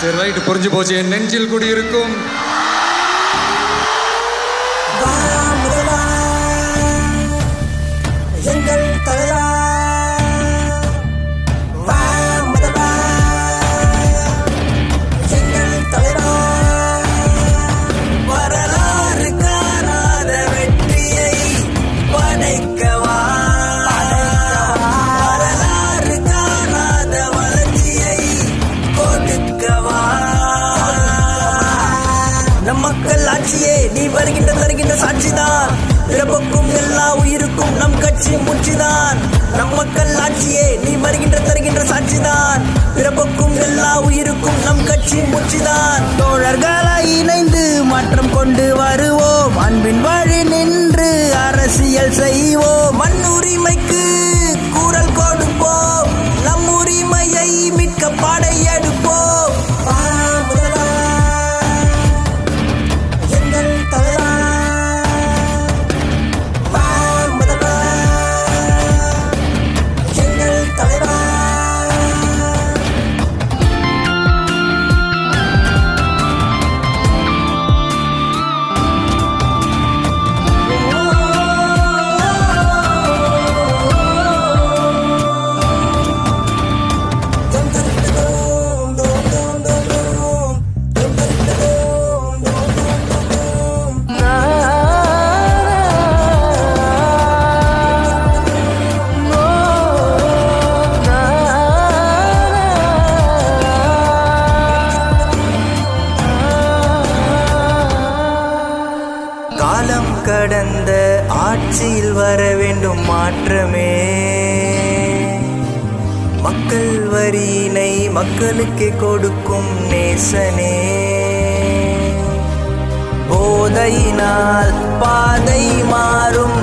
சரி ரைட்டு புரிஞ்சு போச்சு. என் நெஞ்சில் குடியிருக்கும். கட்சியே நீ வருகின்ற தருகின்ற சாட்சிதான். பிறப்புக்கும் எல்லா உயிருக்கும் நம் கட்சி முச்சிதான் நம் மக்கள் ஆட்சியே நீ வருகின்ற தருகின்ற சாட்சிதான். பிறப்புக்கும் எல்லா உயிருக்கும் நம் கட்சி முச்சிதான் தோழர்களாய் இணைந்து மாற்றம் கொண்டு வருவோம். அன்பின் வழி நின்று அரசியல் செய்வோம். மண் உரிமைக்கு காலம் கடந்த ஆட்சியில் வர வேண்டும் மாற்றமே. மக்கள் வரியினை மக்களுக்கே கொடுக்கும் நேசனே. போதையினால் பாதை மாறும்